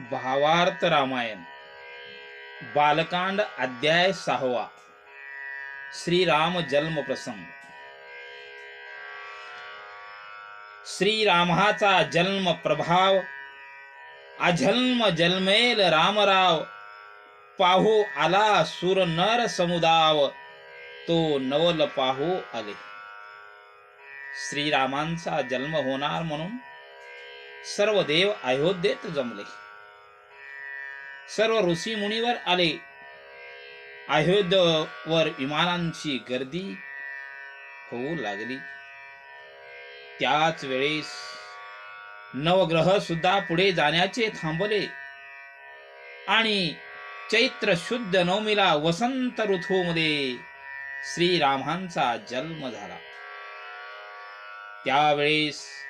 भावार्थ रामायण. बालकांड अध्याय सहावा. श्रीराम जन्म प्रसंग. श्रीरामाचा जन्म प्रभाव अजन्म जन्मेल रामराव पाहू आला सुर नर समुदाव तो नवल पाहू आले. श्रीरामांचा जन्म होणार म्हणून सर्व देव अयोध्येत जमले. सर्व ऋषी मुनीवर आले. अयोध्यावर विमानांची गर्दी होऊ लागली. त्याच वेळेस नवग्रह सुद्धा पुढे जाण्याचे थांबले. आणि चैत्र शुद्ध नवमीला वसंत ऋतूमध्ये श्रीरामांचा जन्म झाला. त्यावेळेस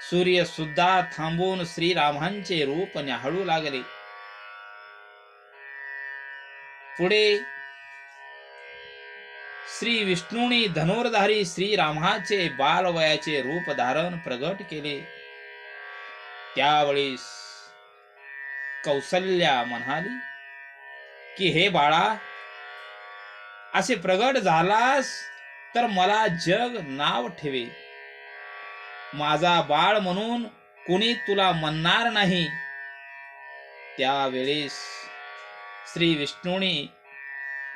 सूर्य सुद्धा थांबून श्रीरामांचे रूप न्याहाळू लागले. पुढे श्री विष्णूने धनुर्धारी श्रीरामाचे बालवयाचे रूप धारण प्रगट केले। त्यावेळी कौसल्या म्हणाली की हे बाळा असे प्रगट झालास तर मला जग नाव ठेवे। माझा बाळ म्हणून कुणी तुला म्हणणार नाही। त्यावेळेस श्री विष्णूने.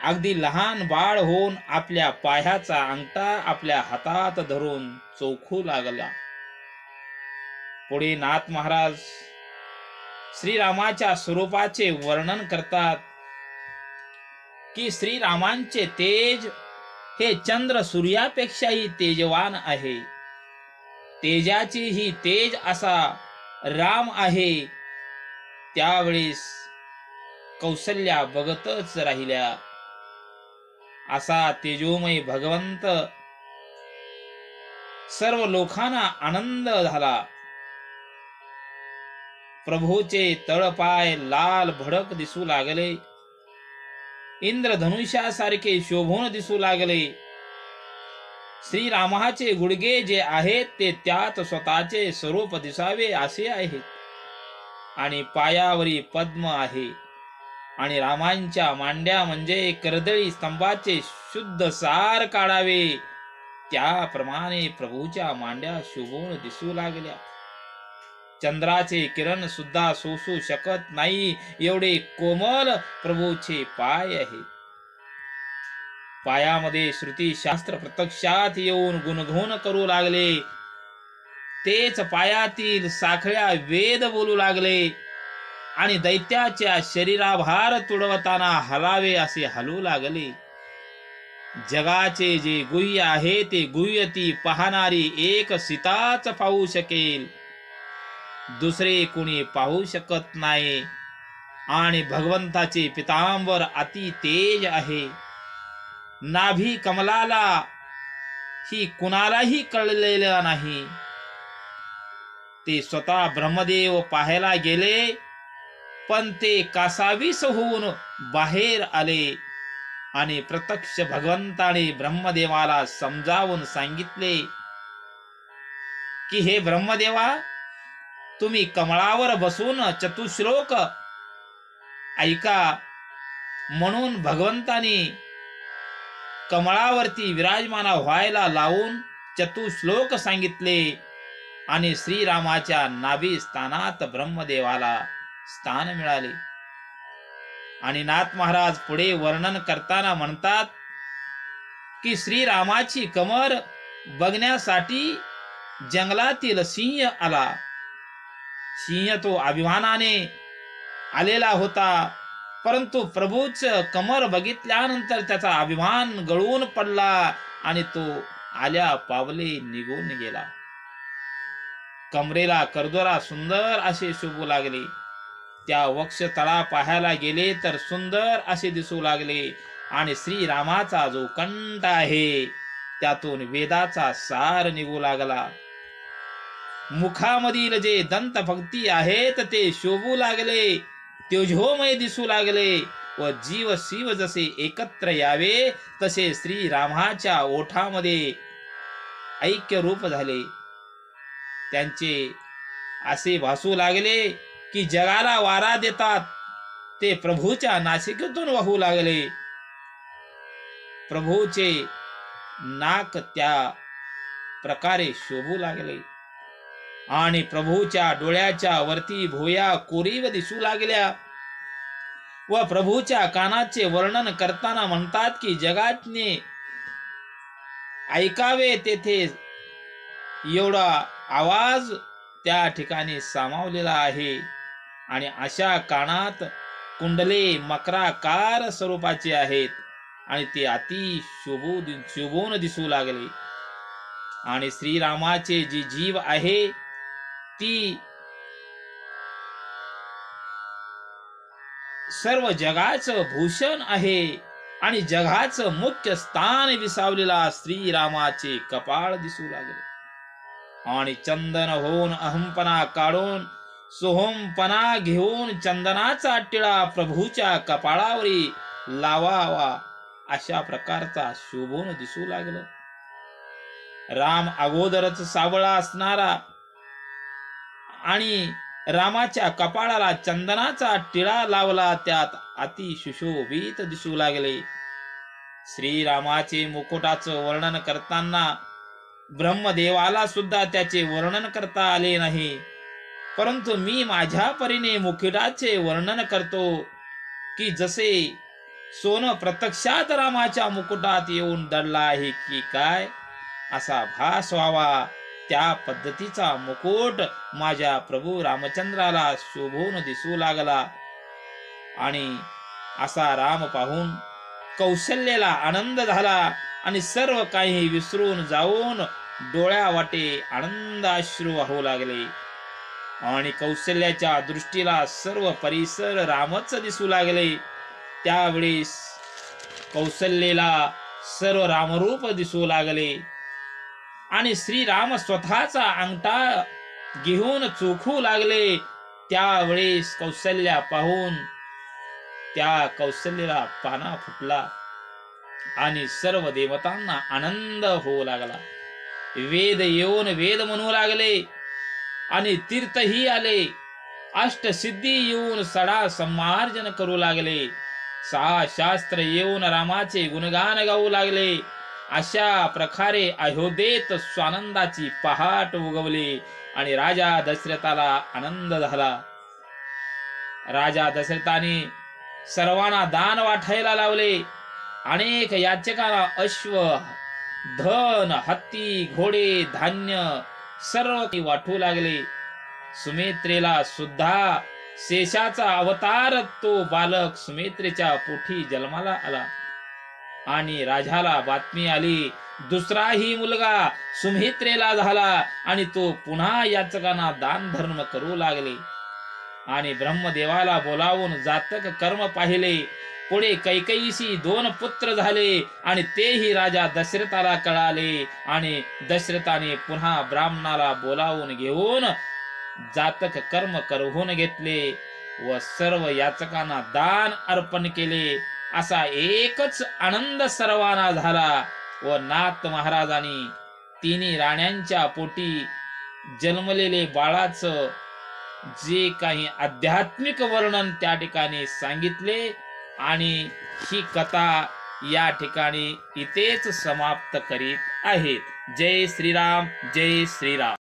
अगदी लहान बाळ होऊन आपल्या पायाचा अंगठा आपल्या हातात धरून चोखू लागला. पुढे नाथ महाराज श्रीरामाच्या स्वरूपाचे वर्णन करतात की श्रीरामांचे तेज हे चंद्र सूर्यापेक्षाही तेजवान आहे. तेजाची ही तेज असा राम आहे. त्यावेळेस कौशल्या बघतच राहिल्या. असा तेजोमय भगवंत सर्व लोकांना आनंद झाला. प्रभूचे तळपाय लाल भडक दिसू लागले. इंद्रधनुष्यासारखे शोभून दिसू लागले. श्रीरामाचे गुडगे जे आहेत ते त्यात स्वतःचे स्वरूप दिसावे असे आहेत आणि पायावरी पद्म आहे. आणि रामांच्या मांड्या म्हणजे कर्दळी स्तंभाचे शुद्ध सार काढावे. त्याप्रमाणे प्रभूच्या मांड्या शोभून दिसू लागल्या. चंद्राचे किरण सुद्धा सोसू शकत नाही एवढे कोमल प्रभूचे पाय आहे. पायामध्ये श्रुती शास्त्र प्रत्यक्षात येऊन गुणगुण करू लागले. तेच पायातील साखळ्या वेद बोलू लागले. आणि दैत्याच्या शरीराभार तुडवताना हलावे असे हलू लागले. जगाचे जे गुह्य आहे ते गुह्य ती पाहणारी एक सीताच पाहू शकेल. दुसरे कोणी पाहू शकत नाही. आणि भगवंताचे पितांवर अति तेज आहे. नाभी कमलाला ही कुणालाही कळलेलं नाही. ते स्वतः ब्रह्मदेव पाहायला गेले पण ते कासावीस होऊन बाहेर आले. आणि प्रत्यक्ष भगवंताने ब्रह्मदेवाला समजावून सांगितले की हे ब्रह्मदेवा तुम्ही कमळावर बसून चतुश्लोक ऐका. म्हणून भगवंताने कमळावरती विराजमान व्हायला लावून चतुश्लोक सांगितले आणि श्रीरामाच्या नाभी स्थानात ब्रह्मदेवाला स्थान मिळाले. आणि नाथ महाराज पुढे वर्णन करताना म्हणतात की श्रीरामाची कमर बघण्यासाठी जंगलातील सिंह आला. सिंह तो अभिमानाने आलेला होता परंतु प्रभूच कमर बघितल्यानंतर त्याचा अभिमान गळून पडला आणि तो आल्या पावले निघून गेला. कमरेला करदोरा सुंदर असे शोभू लागले. त्या वक्ष तळा पाहायला गेले तर सुंदर असे दिसू लागले. आणि श्रीरामाचा जो कंठ आहे त्यातून वेदाचा सार निघू लागला. मुखामधील जे दंत भक्ती आहेत ते शोभू लागले. तेजोमय दिसू लागले व जीव शिव जसे एकत्र यावे तसे श्रीरामाच्या ओठामध्ये ऐक्य रूप झाले. त्यांचे असे भासू लागले की जगाला वारा देतात. ते प्रभूच्या नाशिकेतून वाहू लागले. प्रभूचे नाक त्या प्रकारे शोभू लागले. आणि प्रभूच्या डोळ्याच्या वरती भोया कोरीव दिसू लागल्या. व प्रभूच्या कानाचे वर्णन करताना म्हणतात की जगातने ऐकावे तेथे एवढा आवाज त्या ठिकाणी सामावलेला आहे. आणि अशा कानात कुंडले मकराकार स्वरूपाचे आहेत. आणि ते अति शोभू शोभून दिसू लागले. आणि श्रीरामाचे जी जीव आहे ती सर्व जगाचं भूषण आहे. आणि जगाचं मुख्य स्थान विसावलेला श्रीरामाचे कपाळ दिसू लागले. आणि चंदन होऊन अहंपणा काढून सोहमपणा घेऊन चंदनाचा टिळा प्रभूच्या कपाळावरी लावावा. अशा प्रकारचा शोभून दिसू लागलं. राम अगोदरच सावळा असणारा आणि रामाच्या कपाळाला चंदनाचा टिळा लावला त्यात अति सुशोभित दिसू लागले. श्रीरामाचे मुकुटाचं वर्णन करताना ब्रह्मदेवाला सुद्धा त्याचे वर्णन करता आले नाही. परंतु मी माझ्या परीने मुकुटाचे वर्णन करतो की जसे सोनं प्रत्यक्षात रामाच्या मुकुटात येऊन दडला आहे की काय? असा भास व्हावा. त्या पद्धतीचा मुकुट माझ्या प्रभू रामचंद्राला शोभून दिसू लागला. आणि असा राम पाहून कौशल्याला आनंद झाला आणि सर्व काही विसरून जाऊन डोळ्या वाटे आनंद अश्रू वाहू लागले. आणि कौशल्याच्या दृष्टीला सर्व परिसर रामच दिसू लागले. त्यावेळेस कौशल्येला सर्व रामरूप दिसू लागले. आणि श्रीराम स्वतःचा अंगठा घेऊन चोखू लागले. त्यावेळेस कौशल्या पाहून त्या कौशल्याला पाना फुटला आणि सर्व देवतांना आनंद होऊ लागला. वेद येऊन वेद म्हणू लागले. आणि तीर्थही आले. अष्टसिद्धी येऊन सडा संमार्जन करू लागले. सहा शास्त्र येऊन रामाचे गुणगान गाऊ लागले. अशा प्रकारे अयोध्येत स्वानंदाची पहाट उगवली आणि राजा दशरथाला आनंद झाला. राजा दशरथाने सर्वांना दान वाटायला लावले. अनेक याचकांना अश्व धन हत्ती घोडे धान्य सर्व वाटू लागले. सुमित्रेला सुद्धा शेषाचा अवतार तो बालक सुमित्रेच्या पोठी जन्माला आला. आणि राजाला बातमी आली दुसराही मुलगा सुमित्रेला झाला आणि तो पुन्हा याचकांना दान धर्म करू लागले. आणि ब्रह्मदेवाला बोलावून जातक कर्म पाहिले पुढे कैकईशी दोन पुत्र झाले आणि तेही राजा दशरथाला कळाले. आणि दशरथाने पुन्हा ब्राह्मणाला बोलावून घेऊन जातक कर्म करवून घेतले व सर्व याचकांना दान अर्पण केले. असा एकच आनंद सर्वांना झाला व नाथ महाराजांनी तिन्ही राण्यांच्या पोटी जन्मलेले बाळाचं जे काही आध्यात्मिक वर्णन त्या ठिकाणी सांगितले आणि ही कथा या ठिकाणी इथेच समाप्त करीत आहेत. जय श्रीराम जय श्रीराम.